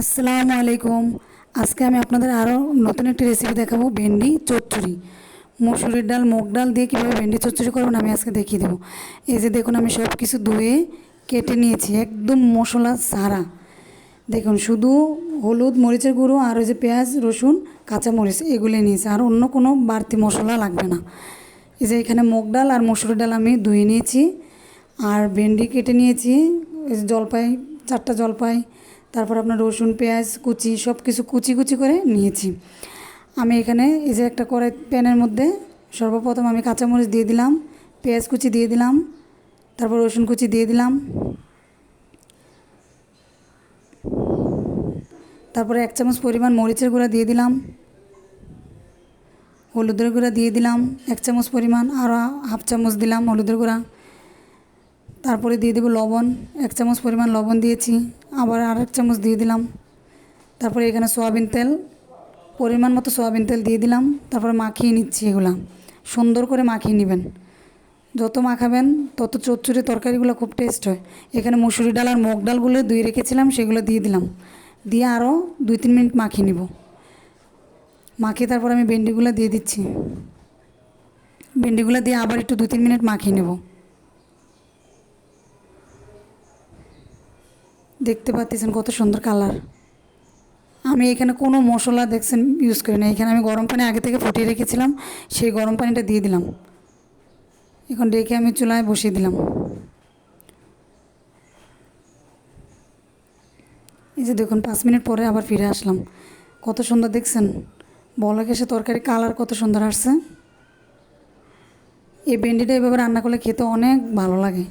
আসসালামু আলাইকুম। আজকে আমি আপনাদের আরও নতুন একটি রেসিপি দেখাবো, ভেন্ডি চচ্চড়ি। মসুরের ডাল, মুগ ডাল দিয়ে কীভাবে ভেন্ডি চচ্চড়ি করবেন আমি আজকে দেখিয়ে দেবো। এই যে দেখুন, আমি সব কিছু ধুয়ে কেটে নিয়েছি, একদম মশলা সারা দেখুন, শুধু হলুদ মরিচের গুঁড়ো আর ওই যে পেঁয়াজ, রসুন কাঁচা মরিচ এগুলো নিয়েছি, আর অন্য কোনো বাড়তি মশলা লাগবে না। এই যে এখানে মুগ ডাল আর মসুরের ডাল আমি ধুয়ে নিয়েছি, আর ভেন্ডি কেটে নিয়েছি জলপাই, চারটা জলপাই তারপর আপনার রসুন, পেঁয়াজ, কুচি সব কিছু কুচি কুচি করে নিয়েছি। আমি এখানে এই যে একটা কড়াই প্যানের মধ্যে সর্বপ্রথম আমি কাঁচামরিচ দিয়ে দিলাম, পেঁয়াজ কুচি দিয়ে দিলাম, তারপর রসুন কুচি দিয়ে দিলাম। তারপরে এক চামচ পরিমাণ মরিচের গুঁড়া দিয়ে দিলাম। হলুদের গুঁড়া দিয়ে দিলাম, এক চামচ পরিমাণ আর হাফ চামচ দিলাম হলুদের গুঁড়া। তারপরে দিয়ে দেবো লবণ, এক চামচ পরিমাণ লবণ দিয়েছি। আবার আর এক চামচ দিয়ে দিলাম। তারপরে এখানে সয়াবিন তেল, পরিমাণ মতো সয়াবিন তেল দিয়ে দিলাম। তারপরে মাখিয়ে নিচ্ছি এগুলা। সুন্দর করে মাখিয়ে নেবেন। যত মাখাবেন, তত চচ্চড়ি তরকারিগুলো খুব টেস্ট হয়। এখানে মুসুরি ডাল আর মুগ ডালগুলো ধুয়ে রেখেছিলাম, সেগুলো দিয়ে দিলাম। দিয়ে আরও দুই তিন মিনিট মাখিয়ে নিব। মাখিয়ে তারপর আমি ভেন্ডিগুলো দিয়ে দিচ্ছি। ভেন্ডিগুলো দিয়ে আবার একটু দুই তিন মিনিট মাখিয়ে নেব। দেখতে পাচ্ছেন কত সুন্দর কালার। আমি এখানে কোনো মশলা দেখছেন ইউজ করি না। এখানে আমি গরম পানি আগে থেকে ফুটিয়ে রেখেছিলাম, সেই গরম পানিটা দিয়ে দিলাম। এখন ডেকে আমি চুলায় বসিয়ে দিলাম। এই যে দেখুন, পাঁচ মিনিট পরে আবার ফিরে আসলাম। কত সুন্দর দেখছেন? বলা গেছে তরকারি কালার কত সুন্দর আসছে। এই ভেন্ডিটা এভাবে রান্না করলে খেতে অনেক ভালো লাগে।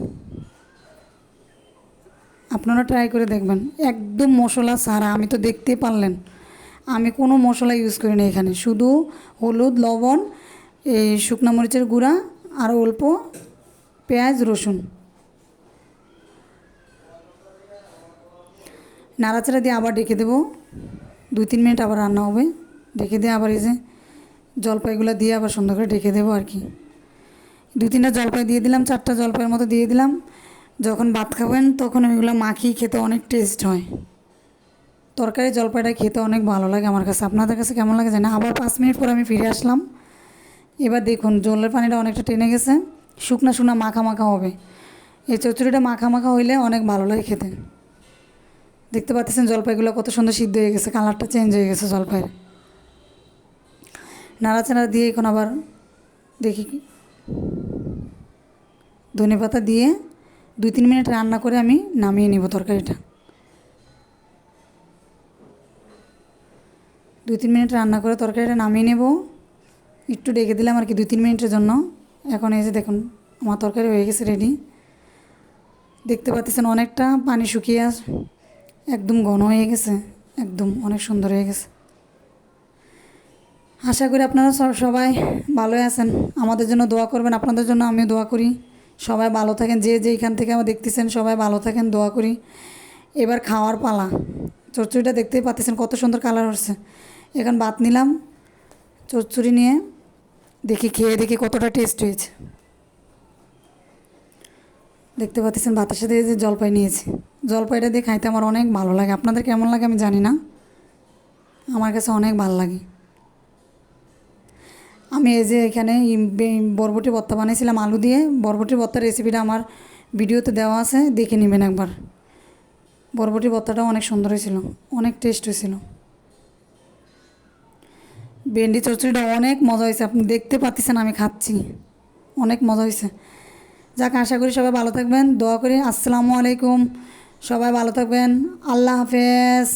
আপনারা ট্রাই করে দেখবেন। একদম মশলা সারা আমি তো দেখতেই পারলেন। আমি কোনো মশলা ইউজ করি না এখানে। শুধু হলুদ, লবণ এই শুকনা মরিচের গুঁড়া আর অল্প পেঁয়াজ, রসুন। নাড়াচাড়া দিয়ে আবার ডেকে দেবো। দুই তিন মিনিট আবার রান্না হবে। ডেকে দিয়ে আবার এই যে জলপাইগুলো দিয়ে আবার সুন্দর করে ডেকে দেবো আর কি। দুই তিনটা জলপাই দিয়ে দিলাম, চারটা জলপাইয়ের মতো দিয়ে দিলাম। যখন ভাত খাবেন, তখন ওইগুলো মাখিয়ে খেতে অনেক টেস্ট হয়। তরকারি, জলপাইটা খেতে অনেক ভালো লাগে আমার কাছে। আপনাদের কাছে কেমন লাগে জানি আবার পাঁচ মিনিট পর আমি ফিরে আসলাম। এবার দেখুন, জলের পানিটা অনেকটা টেনে গেছে। শুকনা শুকনা মাখা মাখা হবে। এই চচ্চড়িটা মাখা মাখা হইলে অনেক ভালো লাগে খেতে। দেখতে পাচ্ছেন জলপাইগুলো কত সুন্দর সিদ্ধ হয়ে গেছে, কালারটা চেঞ্জ হয়ে গেছে জলপাইয়ের। নাড়াচাড়া দিয়ে এখন আবার দেখি ধনে পাতা দিয়ে দুই তিন মিনিট রান্না করে আমি নামিয়ে নিব তরকারিটা। দুই তিন মিনিট রান্না করে তরকারিটা নামিয়ে নেব। একটু ডেকে দিলাম আর কি দুই তিন মিনিটের জন্য। এখন এই যে দেখুন, আমার তরকারি হয়ে গেছে রেডি দেখতে পাচ্ছেন অনেকটা পানি শুকিয়ে আস, একদম ঘন হয়ে গেছে, একদম অনেক সুন্দর হয়ে গেছে। আশা করি আপনারা সব- সবাই ভালোই আছেন। আমাদের জন্য দোয়া করবেন, আপনাদের জন্য আমিও দোয়া করি। সবাই ভালো থাকেন, যে যেইখান থেকে আমার দেখতেছেন সবাই ভালো থাকেন, দোয়া করি। এবার খাওয়ার পালা। চচ্চড়িটা দেখতেই পাচ্ছেন কত সুন্দর কালার হচ্ছে। এখন ভাত নিলাম, চচ্চড়ি নিয়ে দেখি, খেয়ে দেখি কতটা টেস্ট হয়েছে। দেখতে পাচ্ছেন ভাতের সাথে যে জলপাই নিয়েছি। জলপাইটা দিয়ে খাইতে আমার অনেক ভালো লাগে। আপনাদের কেমন লাগে আমি জানি না। আমার কাছে অনেক ভালো লাগে। আমি এই যে এখানে বরবটি ভর্তা বানিয়েছিলাম আলু দিয়ে। বরবটি ভর্তার রেসিপিটা আমার ভিডিওতে দেওয়া আছে, দেখে নেবেন একবার। বরবটি ভর্তাটাও অনেক সুন্দর হয়েছিল, অনেক টেস্ট হয়েছিল। ভেন্ডি চচ্চড়িটা অনেক মজা হয়েছে, আপনি দেখতে পাচ্ছেন আমি খাচ্ছি। অনেক মজা হয়েছে। যাক, আশা করি সবাই ভালো থাকবেন। দোয়া করি। আসসালামু আলাইকুম। সবাই ভালো থাকবেন। আল্লাহ হাফেজ।